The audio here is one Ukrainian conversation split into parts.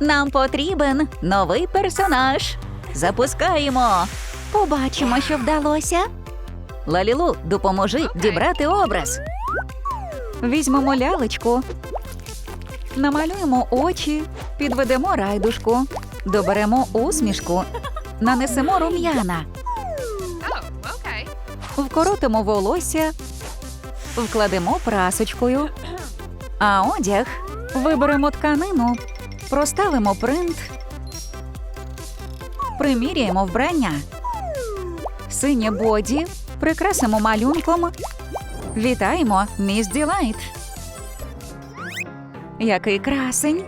Нам потрібен новий персонаж. Запускаємо. Побачимо, що вдалося. Лалілу, допоможи дібрати образ. Візьмемо лялечку, намалюємо очі, підведемо райдушку, доберемо усмішку, нанесемо рум'яна, Oh, okay. вкоротимо волосся, вкладемо прасочкою, а одяг виберемо тканину, проставимо принт, приміряємо вбрання, синє боді, прикрасимо малюнком. Вітаємо, міс Ділайт. Який красень.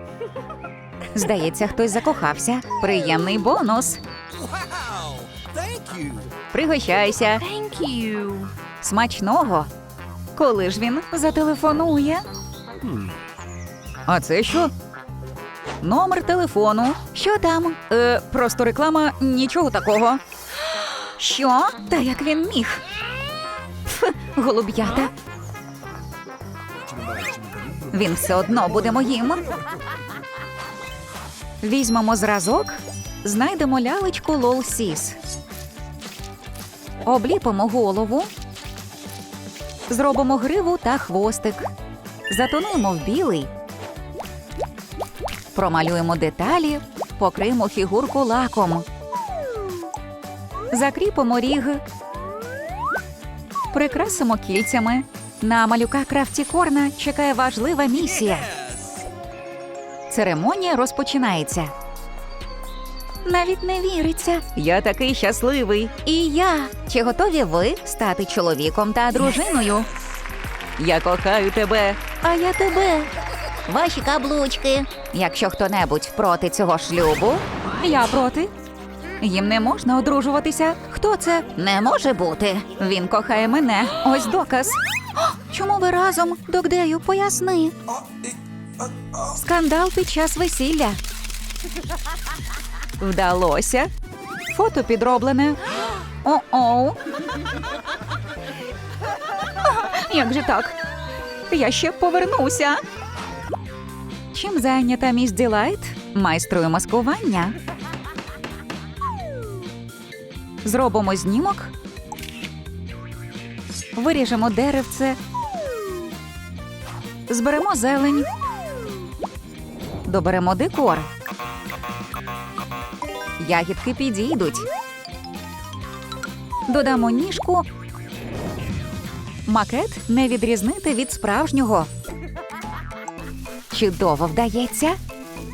Здається, хтось закохався. Приємний бонус. Пригощайся. Смачного. Коли ж він зателефонує? А це що? Номер телефону. Що там? Е, просто реклама, нічого такого. Що? Та як він міг? Ф, голуб'ята. Він все одно буде моїм. Візьмемо зразок, знайдемо лялечку Лол Сіс. Обліпимо голову, зробимо гриву та хвостик. Затонуємо в білий. Промалюємо деталі, покриємо фігурку лаком. Закріпимо ріг. Прикрасимо кільцями. На малюка Крафтікорна чекає важлива місія. Церемонія розпочинається. Навіть не віриться. Я такий щасливий. І я. Чи готові ви стати чоловіком та дружиною? Я кохаю тебе, а я тебе. Ваші каблучки. Якщо хто-небудь проти цього шлюбу, я проти. Їм не можна одружуватися. Хто це? Не може бути. Він кохає мене. Ось доказ. Чому ви разом? Догдею, поясни. Скандал під час весілля. Вдалося. Фото підроблене. О-оу. Як же так? Я ще повернуся. Чим зайнята міс Ділайт? Майструю маскування. Зробимо знімок. Виріжемо деревце. Зберемо зелень. Доберемо декор. Ягідки підійдуть. Додамо ніжку. Макет не відрізнити від справжнього. Чудово вдається.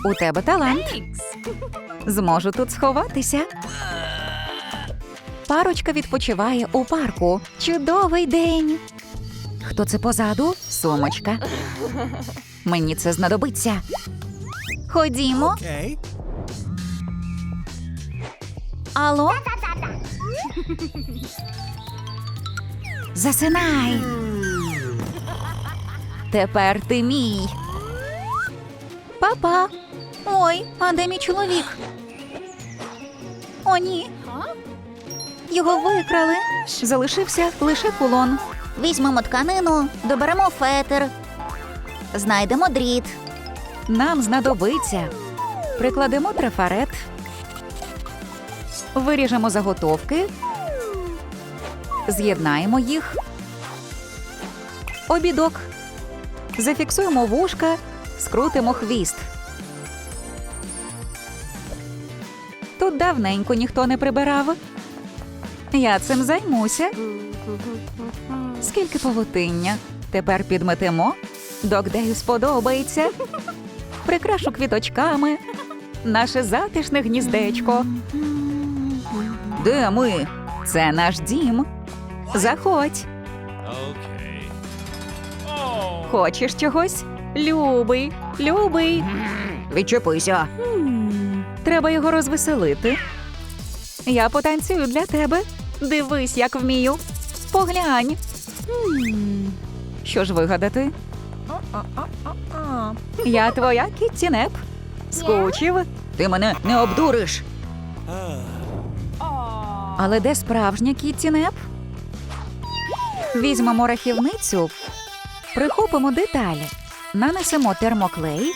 У тебе талант. Зможу тут сховатися. Парочка відпочиває у парку. Чудовий день. Хто це позаду? Сумочка. Мені це знадобиться. Ходімо. Okay. Алло? Засинай. Тепер ти мій. Папа. Ой, а де мій чоловік? О, ні. Його викрали. Залишився лише кулон. Візьмемо тканину, доберемо фетр, знайдемо дріт. Нам знадобиться. Прикладемо трафарет. Виріжемо заготовки. З'єднаємо їх. Обідок. Зафіксуємо вушка, скрутимо хвіст. Тут давненько ніхто не прибирав. Я цим займуся. Скільки павутиння. Тепер підметемо. Догдею сподобається. Прикрашу квіточками. Наше затишне гніздечко. Де ми? Це наш дім. Заходь. Хочеш чогось? Любий, любий. Відчепися. Треба його розвеселити. Я потанцюю для тебе. Дивись, як вмію. Поглянь. Що ж вигадати? Я твоя кіттінеп. Скучив. Ти мене не обдуриш. Але де справжня кіттінеп? Візьмемо рахівницю, прихопимо деталі, нанесемо термоклей,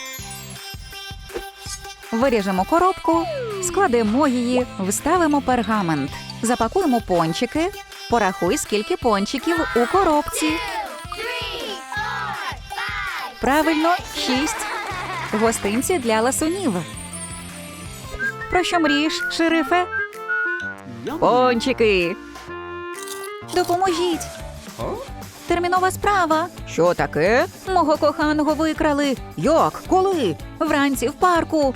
Виріжемо коробку, складемо її, вставимо пергамент, запакуємо пончики. Порахуй, скільки пончиків у коробці. Правильно, шість. Гостинці для ласунів. Про що мрієш, шерифе? Пончики. Допоможіть. Термінова справа. Що таке? Мого коханого викрали. Як? Коли? Вранці в парку.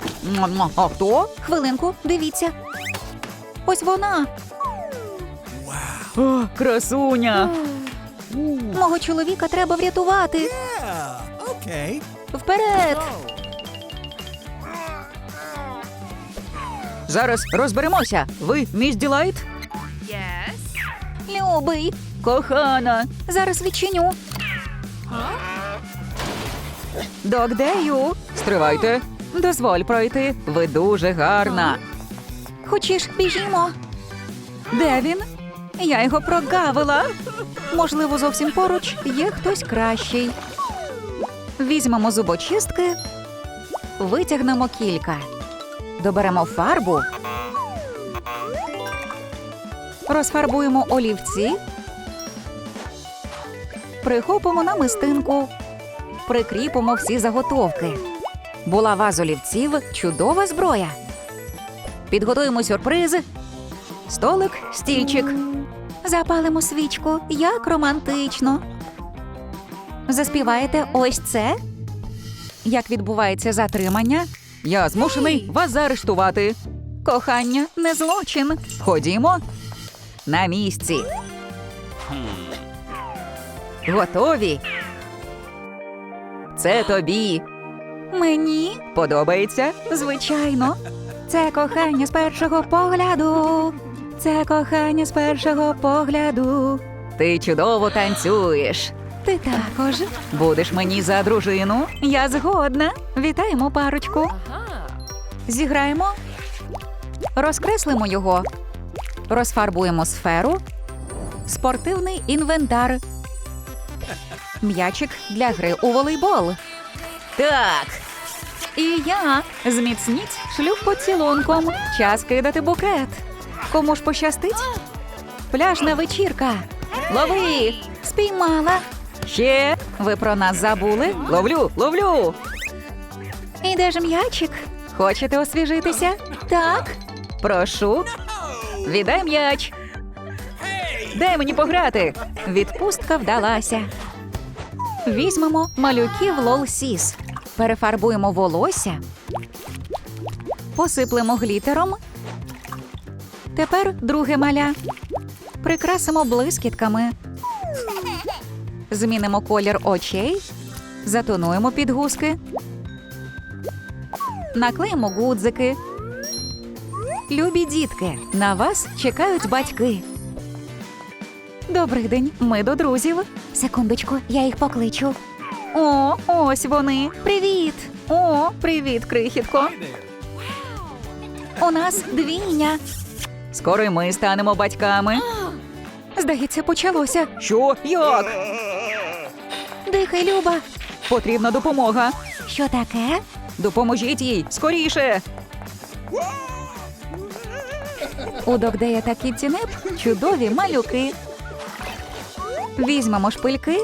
А хто? Хвилинку, дивіться. Ось вона. О, красуня. Мого чоловіка треба врятувати. Yeah. Okay. Вперед! Зараз розберемося. Ви міс Ділайт? Yes. Любий. Кохана. Зараз відчиню. Догдею. Стривайте. Дозволь пройти. Ви дуже гарна. Хочеш, біжімо. Де він? Я його прогавила. Можливо, зовсім поруч є хтось кращий. Візьмемо зубочистки, витягнемо кілька. Доберемо фарбу. Розфарбуємо олівці. Прихопимо намистинку. Прикріпимо всі заготовки. Булава з олівців чудова зброя. Підготуємо сюрприз. Столик, стільчик. Запалимо свічку, як романтично. Заспіваєте ось це? Як відбувається затримання? Я змушений вас заарештувати. Кохання не злочин. Ходімо. На місці. Готові. Це тобі. Мені подобається, звичайно. Це кохання з першого погляду. Це кохання з першого погляду. Ти чудово танцюєш. Ти також будеш мені за дружину. Я згодна. Вітаємо парочку. Зіграємо. Розкреслимо його. Розфарбуємо сферу. Спортивний інвентар. М'ячик для гри у волейбол. Так. І я зміцніть шлюб поцілунком. Час кидати букет. Кому ж пощастить? Пляжна вечірка. Лови! Спіймала. Ще ви про нас забули? Ловлю, ловлю. І де ж м'ячик? Хочете освіжитися? Так. Прошу. Віддай м'яч. Дай мені пограти. Відпустка вдалася. Візьмемо малюків Лол Сіс. Перефарбуємо волосся. Посиплемо глітером. Тепер друге маля. Прикрасимо блискітками. Змінимо колір очей. Затонуємо підгузки. Наклеїмо гудзики. Любі дітки, на вас чекають батьки. Добрий день, ми до друзів. Секундочку, я їх покличу. О, ось вони. Привіт. О, привіт, крихітко. У нас двійня. Скоро й ми станемо батьками. Здається, почалося. Що? Як? Дихай, Люба. Потрібна допомога. Що таке? Допоможіть їй скоріше. У Догдея та Кіттінеп чудові малюки. Візьмемо шпильки,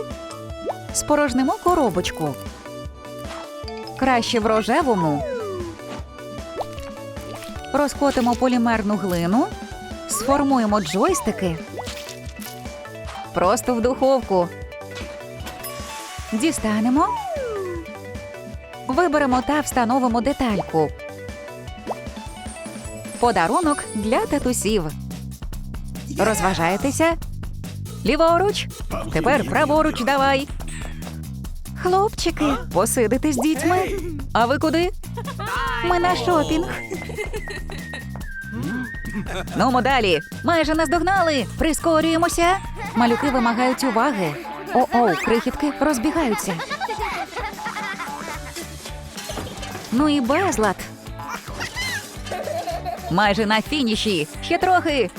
спорожнимо коробочку. Краще в рожевому. Розкотимо полімерну глину, сформуємо джойстики. Просто в духовку. Дістанемо. Виберемо та встановимо детальку. Подарунок для татусів. Розважаєтеся? Ліворуч. Тепер праворуч давай. Хлопчики, посидите з дітьми. А ви куди? Ми на шопінг. Ну, далі. Майже наздогнали. Прискорюємося. Малюки вимагають уваги. О-оу, крихітки розбігаються. Ну і безлад. Майже на фініші. Ще трохи.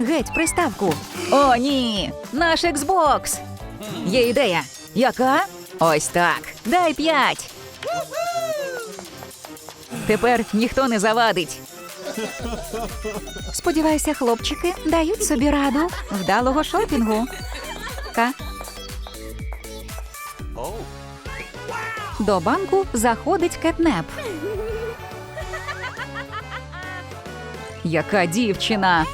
Геть приставку. О, ні. Наш Xbox. Є ідея. Яка? Ось так. Дай п'ять. Тепер ніхто не завадить. Сподіваюся, хлопчики дають собі раду вдалого шопінгу. Ка. До банку заходить кетнеп. Яка дівчина?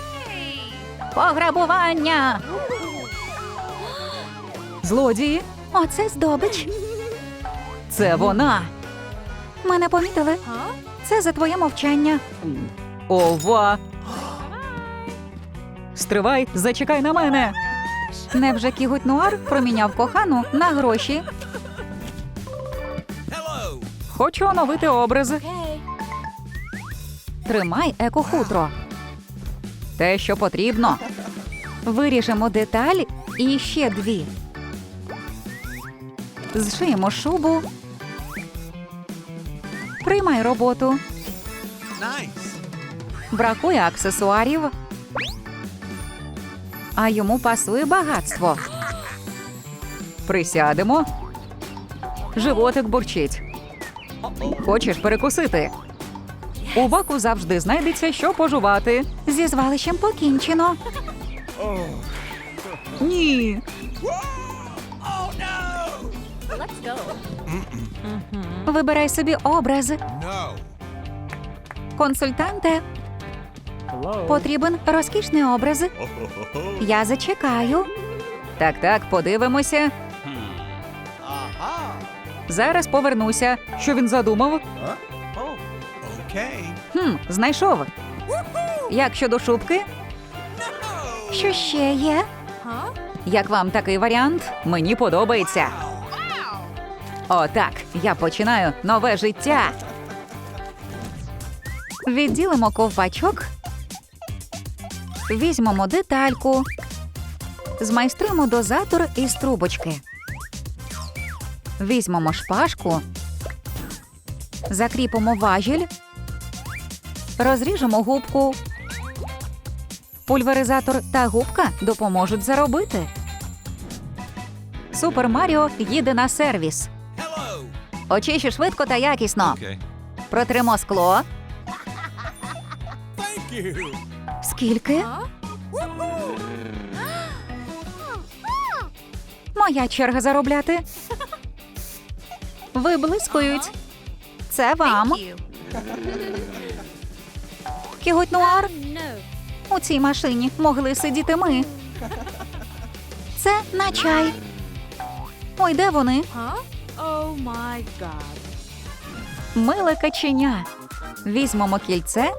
Пограбування. Злодії. Оце здобич. Це вона. Мене помітили. Це за твоє мовчання. Ова. Стривай, зачекай на мене. Невже Кігуть Нуар проміняв кохану на гроші? Хочу оновити образ. Тримай екохутро. Те, що потрібно. Виріжемо деталь і ще дві. Зшиємо шубу. Приймай роботу. Бракує аксесуарів. А йому пасує багатство. Присядемо. Животик бурчить. Хочеш перекусити? У баку завжди знайдеться, що пожувати. Зі звалищем покінчено. Ні. Вибирай собі образ. Консультанте. Потрібен розкішний образ. Я зачекаю. Так, так, подивимося. Зараз повернуся. Що він задумав? Хм, знайшов. Як щодо шубки? Що ще є? Як вам такий варіант? Мені подобається. Отак, я починаю нове життя. Відділимо ковпачок. Візьмемо детальку. Змайструємо дозатор із трубочки. Візьмемо шпажку. Закріпимо важіль. Розріжемо губку. Пульверизатор та губка допоможуть заробити. Супер Маріо їде на сервіс. Очищу швидко та якісно. Okay. Протримо скло. Скільки? Моя черга заробляти. Виблискують. Це вам. You. Нуар. У цій машині могли сидіти ми. Це на чай. Ой, де вони? Oh. Миле каченя. Візьмемо кільце.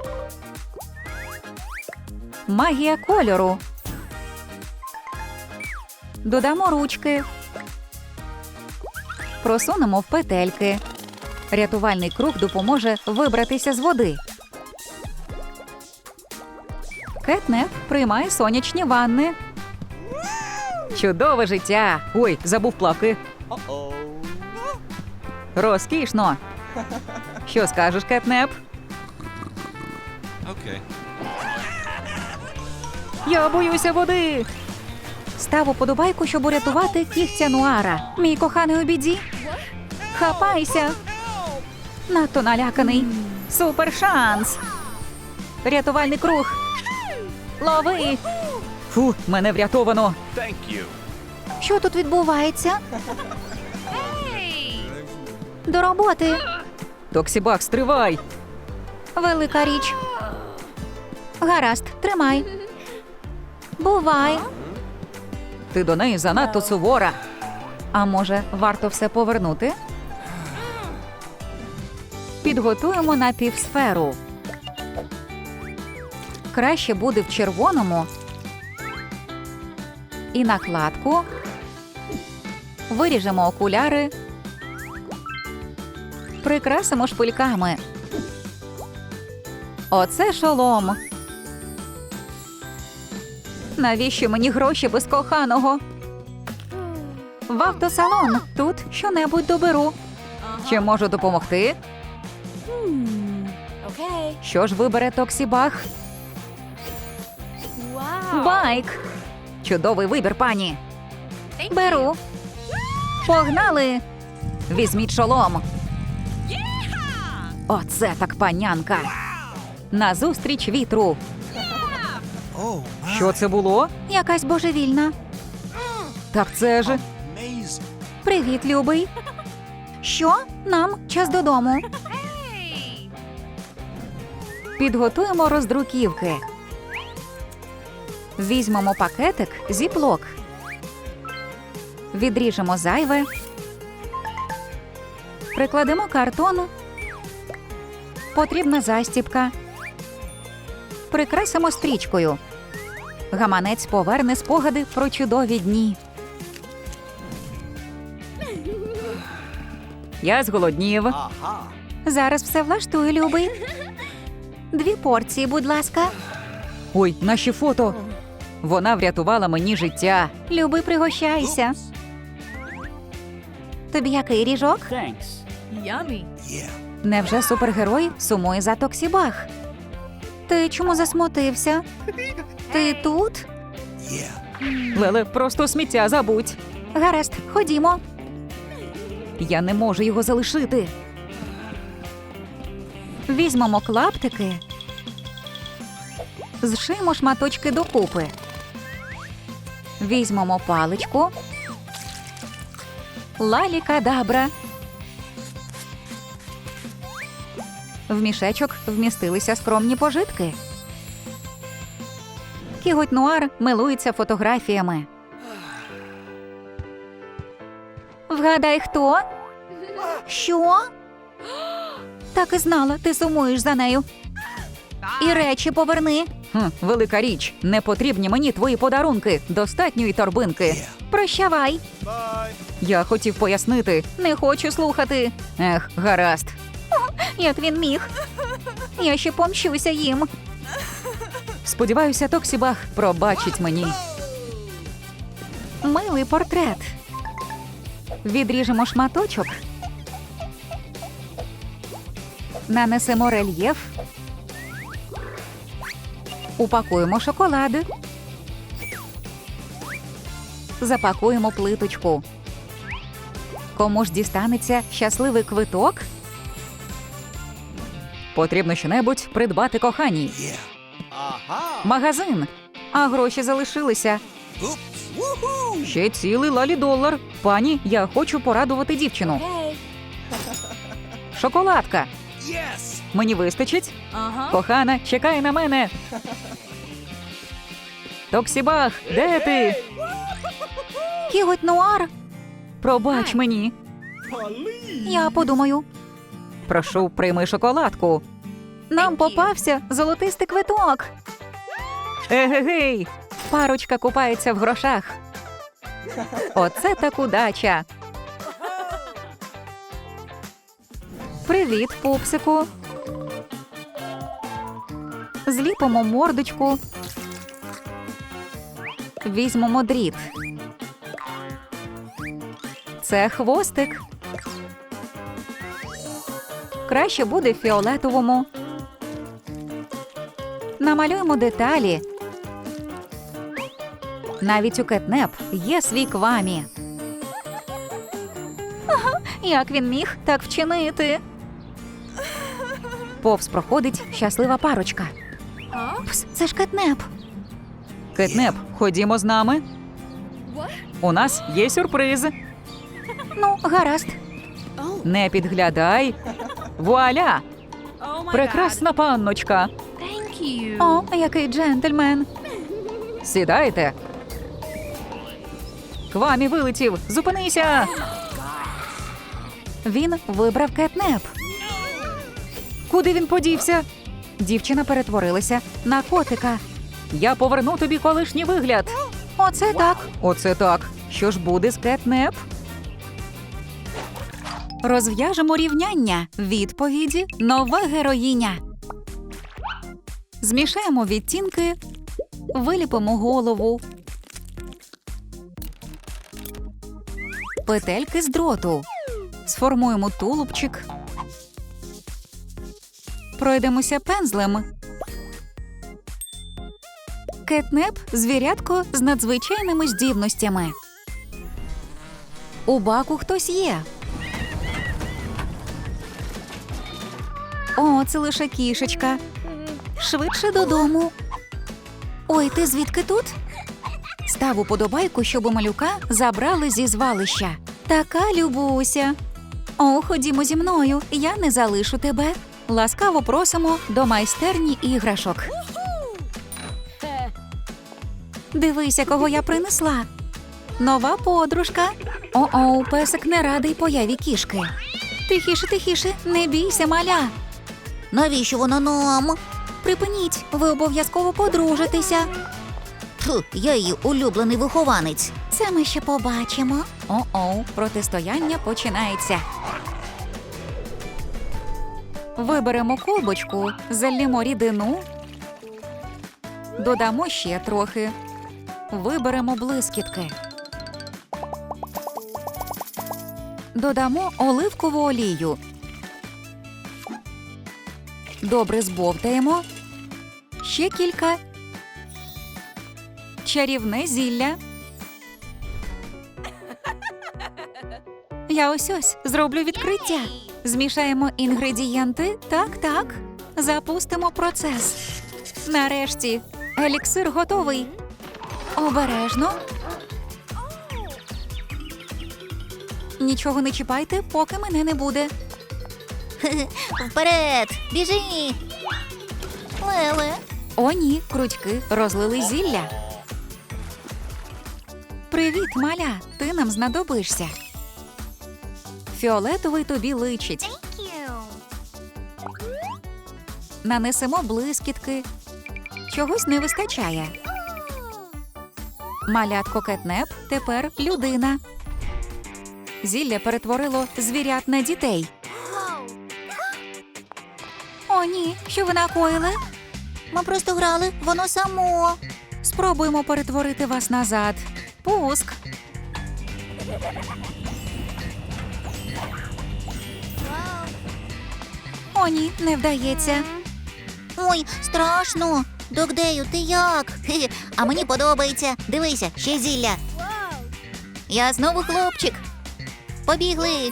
Магія кольору. Додамо ручки. Просунемо в петельки. Рятувальний круг допоможе вибратися з води. Кетнеп приймає сонячні ванни. Чудове життя. Ой, забув плавки. Розкішно. Що скажеш, Кетнеп? Okay. Я боюся води. Став уподобайку, щоб урятувати кігтя Нуара. Мій коханий у біді. Хапайся. Надто наляканий. Супер шанс. Рятувальний круг. Лови. Фу, мене врятовано. Що тут відбувається? До роботи. Токсібак, стривай. Велика річ. Гаразд, тримай. Бувай. Ти до неї занадто сувора. А може, варто все повернути? Підготуємо напівсферу. Краще буде в червоному. І накладку. Виріжемо окуляри. Прикрасимо шпильками. Оце шолом. Навіщо мені гроші без коханого? В автосалон тут щонебудь доберу. Чи можу допомогти? Що ж вибере Токсібах? Байк. Чудовий вибір, пані. Беру. Погнали. Візьміть шолом. Оце так панянка. Назустріч вітру. Що це було? Якась божевільна. Так це ж. Привіт, любий. Що? Нам час додому. Підготуємо роздруківки. Візьмемо пакетик зіплок. Відріжемо зайве. Прикладемо картон. Потрібна застіпка. Прикрасимо стрічкою. Гаманець поверне спогади про чудові дні. Я зголоднів. Aha. Зараз все влаштую, любий. Дві порції, будь ласка. Ой, наші фото. Вона врятувала мені життя. Люби, пригощайся. Тобі який ріжок? Yummy. Невже супергерой сумує за Токсібах? Ти чому засмутився? Ти тут? Леле, просто сміття забудь. Гаразд, ходімо. Я не можу його залишити. Візьмемо клаптики. Зшиємо шматочки докупи. Візьмемо паличку. Лалі кадабра. В мішечок вмістилися скромні пожитки. Кіготь Нуар милується фотографіями. Вгадай, хто? Що? Так і знала, ти сумуєш за нею. І речі поверни. Хм, велика річ. Не потрібні мені твої подарунки. Достатньо і торбинки. Yeah. Прощавай. Bye. Я хотів пояснити. Не хочу слухати. Ех, гаразд. Як він міг. Я ще помщуся їм. Сподіваюся, Токсібах пробачить мені. Милий портрет. Відріжемо шматочок. Нанесемо рельєф. Упакуємо шоколади. Запакуємо плиточку. Кому ж дістанеться щасливий квиток? Потрібно щонебудь придбати коханій. Yeah. Магазин. А гроші залишилися. Oops. Ще цілий лалі долар. Пані, я хочу порадувати дівчину. Hey. Шоколадка. Yes. Мені вистачить? Uh-huh. Кохана, чекай на мене. Токсібах, де ти? Кіготь Нуар. Пробач мені. Я подумаю. Прошу, прийми шоколадку. Нам попався золотистий квиток. Егегей! Парочка купається в грошах. Оце так удача. Привіт, пупсику. Зліпимо мордочку. Візьмемо дріт. Це хвостик. Краще буде фіолетовому. Намалюємо деталі. Навіть у кетнеп є свій квамі. Ага, як він міг так вчинити? Повз проходить щаслива парочка. Huh? Пс, це ж кетнеп. Кетнеп, ходімо з нами. У нас є сюрприз. Ну, гаразд. Не підглядай. Вуаля! Oh Прекрасна панночка. О, який джентльмен. Сідайте. Квамі вилетів. Зупинися. Він вибрав кетнеп. Куди він подівся? Дівчина перетворилася на котика. Я поверну тобі колишній вигляд. Оце так. Оце так. Що ж буде з кетнеп? Розв'яжемо рівняння. Відповіді нова героїня. Змішаємо відтінки, виліпимо голову. Петельки з дроту. Сформуємо тулубчик. Пройдемося пензлем. Кетнеп звірятко з надзвичайними здібностями. У баку хтось є. О, це лише кішечка. Швидше додому. Ой, ти звідки тут? Став уподобайку, щоб малюка забрали зі звалища. Така любуся. О, ходімо зі мною, я не залишу тебе. Ласкаво просимо до майстерні іграшок. Дивися, кого я принесла. Нова подружка. О-оу, песик не радий появі кішки. Тихіше, тихіше, не бійся, маля. Навіщо воно нам? Припиніть, ви обов'язково подружитеся. Фу, я її улюблений вихованець. Це ми ще побачимо. О-оу, протистояння починається. Виберемо колбочку, залємо рідину. Додамо ще трохи. Виберемо блискітки. Додамо оливкову олію. Добре збовтаємо. Ще кілька. Чарівне зілля. Я ось ось зроблю відкриття. Змішаємо інгредієнти. Так, так. Запустимо процес. Нарешті еліксир готовий. Обережно. Нічого не чіпайте, поки мене не буде. Вперед! Біжи! Леле. О, ні, крутьки розлили зілля. Привіт, маля. Ти нам знадобишся. Фіолетовий тобі личить. Нанесемо блискітки. Чогось не вистачає. Малятко кетнеп тепер людина. Зілля перетворило звірят на дітей. О, ні, що ви накоїли? Ми просто грали, воно само. Спробуємо перетворити вас назад. Пуск. О, ні, не вдається. Ой, страшно. Догдею, ти як? Хе-хе, А мені подобається. Дивися, ще зілля. Я знову хлопчик. Побігли.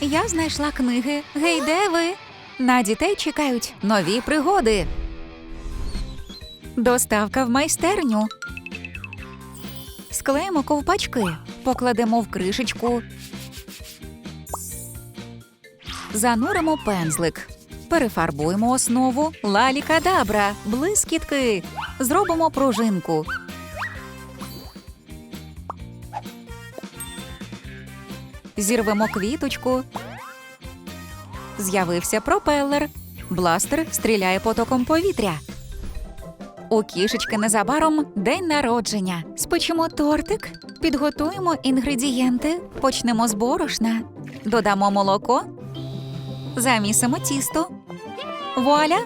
Я знайшла книги. Гей, де ви? На дітей чекають нові пригоди. Доставка в майстерню. Склеїмо ковпачки, покладемо в кришечку. Зануримо пензлик. Перефарбуємо основу лалі-кадабра, блискітки. Зробимо пружинку. Зірвемо квіточку. З'явився пропелер. Бластер стріляє потоком повітря. У кішечки незабаром день народження. Спечемо тортик, підготуємо інгредієнти, почнемо з борошна, додамо молоко, замісимо тісто. Вуаля!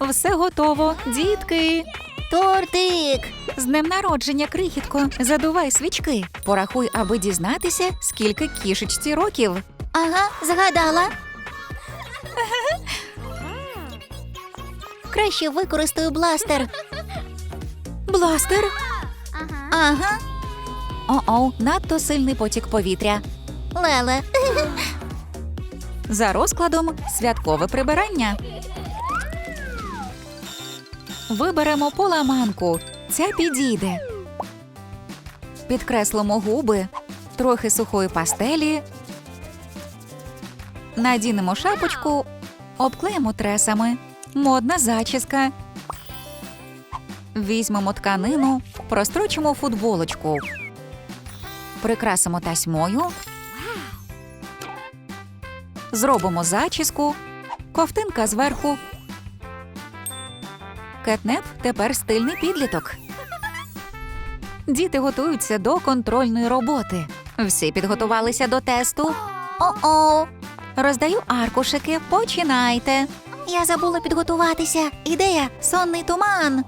Все готово, дітки. Тортик. З днем народження, крихітко, задувай свічки. Порахуй, аби дізнатися, скільки кішечці років. Ага, згадала. Краще використаю бластер. Бластер. Ага, О-оу, надто сильний потік повітря. Леле. За розкладом святкове прибирання. Виберемо поламанку. Ця підійде. Підкреслимо губи, трохи сухої пастелі. Надінемо шапочку, обклеїмо тресами. Модна зачіска. Візьмемо тканину, прострочимо футболочку. Прикрасимо тасьмою. Зробимо зачіску, ковтинка зверху. Кетнеп тепер стильний підліток. Діти готуються до контрольної роботи. Всі підготувалися до тесту. О-о. Роздаю аркушики. Починайте. Я забула підготуватися. Ідея сонний туман.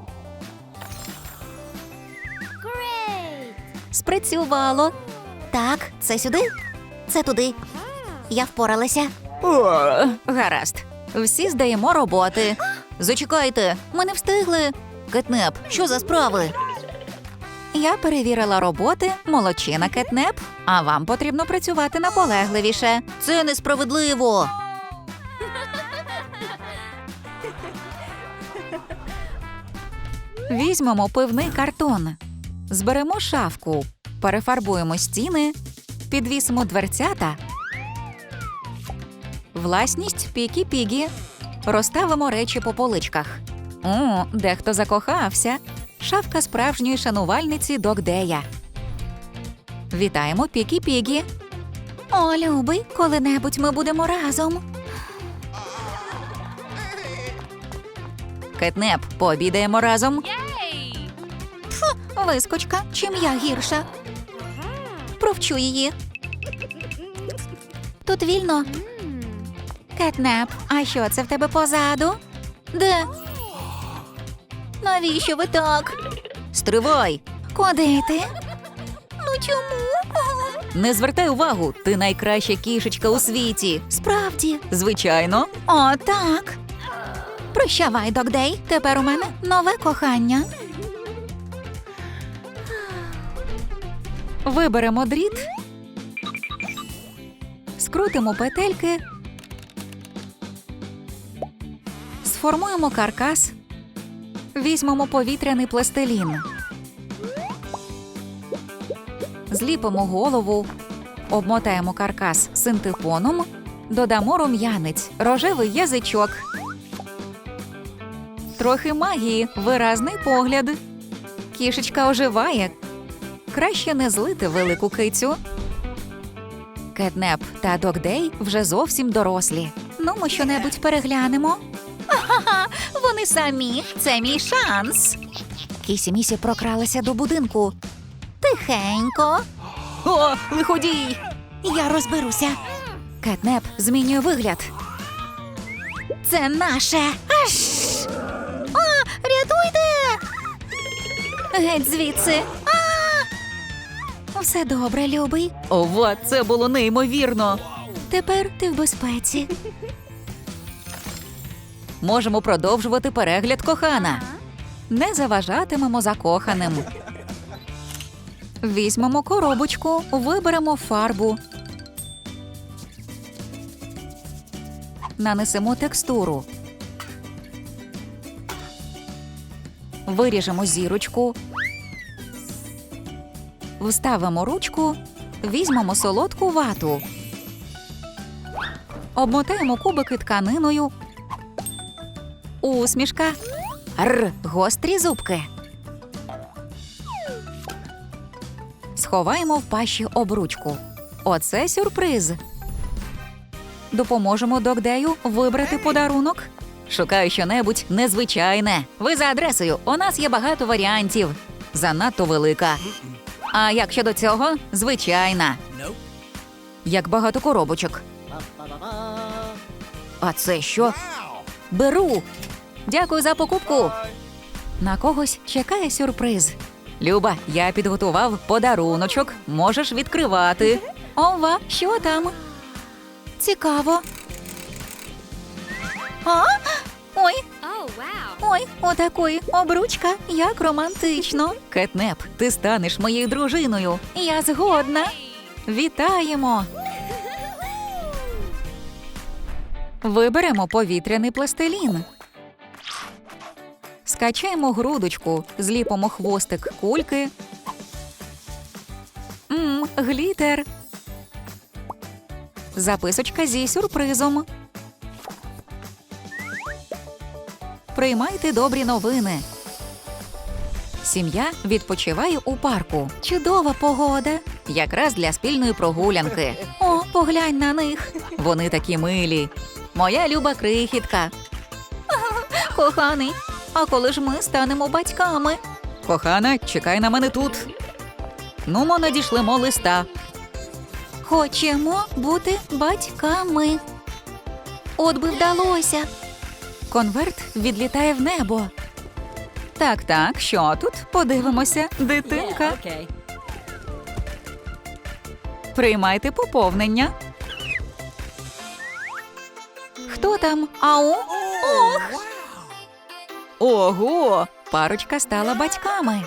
Спрацювало. Так, це сюди, це туди. Я впоралася. Гаразд. Всі здаємо роботи. Зачекайте, ми не встигли. Кетнеп, що за справи? Я перевірила роботи, молодчина кетнеп. А вам потрібно працювати наполегливіше. Це несправедливо. Візьмемо пивний картон, зберемо шафку, перефарбуємо стіни, підвісимо дверцята. Власність пікі-пігі. Розставимо речі по поличках. О, дехто закохався. Шафка справжньої шанувальниці Догдея. Вітаємо пікі-пігі. О, любий, коли-небудь ми будемо разом. Кетнеп, пообідаємо разом. Yay! Вискочка, чим я гірша. Провчу її. Тут вільно. Кетнеп, а що це в тебе позаду? Де? Навіщо ви так? Стривай! Куди ти? Ну чому? Не звертай увагу, ти найкраща кішечка у світі. Справді. Звичайно. О, так. Прощавай, Догдей. Тепер у мене нове кохання. Виберемо дріт, скрутимо петельки, сформуємо каркас, візьмемо повітряний пластилін, зліпимо голову, обмотаємо каркас синтепоном, додамо рум'янець, рожевий язичок. Трохи магії, виразний погляд. Кішечка оживає, Краще не злити велику кицю. Кетнеп та Догдей вже зовсім дорослі. Ну, ми щонебудь переглянемо. Ага, вони самі. Це мій шанс. Кісі Місі прокралася до будинку. Тихенько. О, лиходій! Я розберуся. Кетнеп змінює вигляд. Це наше. Аш! А, рятуйте! Геть звідси. А! Все добре, любий. Ова, це було неймовірно. Тепер ти в безпеці. Можемо продовжувати перегляд кохана. Не заважатимемо закоханим. Візьмемо коробочку, виберемо фарбу. Нанесемо текстуру. Виріжемо зірочку. Вставимо ручку, візьмемо солодку вату. Обмотаємо кубики тканиною. Усмішка. Р. Гострі зубки. Сховаємо в пащі обручку. Оце сюрприз. Допоможемо Догдею вибрати подарунок. Шукаю щонебудь незвичайне. Ви за адресою. У нас є багато варіантів. Занадто велика. А як щодо цього? Звичайна. Як багато коробочок. А це що? Беру. Дякую за покупку. На когось чекає сюрприз. Люба, я підготував подаруночок. Можеш відкривати. Ова, що там? Цікаво. А? Ой, Oh, ой, отакої обручка, як романтично. Кетнеп, ти станеш моєю дружиною. Я згодна. Вітаємо. Виберемо повітряний пластилін. Скачаємо грудочку, зліпимо хвостик кульки. Мм, глітер. Записочка зі сюрпризом. Приймайте добрі новини. Сім'я відпочиває у парку. Чудова погода. Якраз для спільної прогулянки. О, поглянь на них. Вони такі милі. Моя люба крихітка. Коханий, а коли ж ми станемо батьками? Кохана, чекай на мене тут. Ну, ми надішлемо листа. Хочемо бути батьками. От би вдалося. Конверт відлітає в небо. Так, так, що тут? Подивимося, дитинка. Okay. Приймайте поповнення. Хто там? Ау? Oh, wow. Ого! Парочка стала батьками.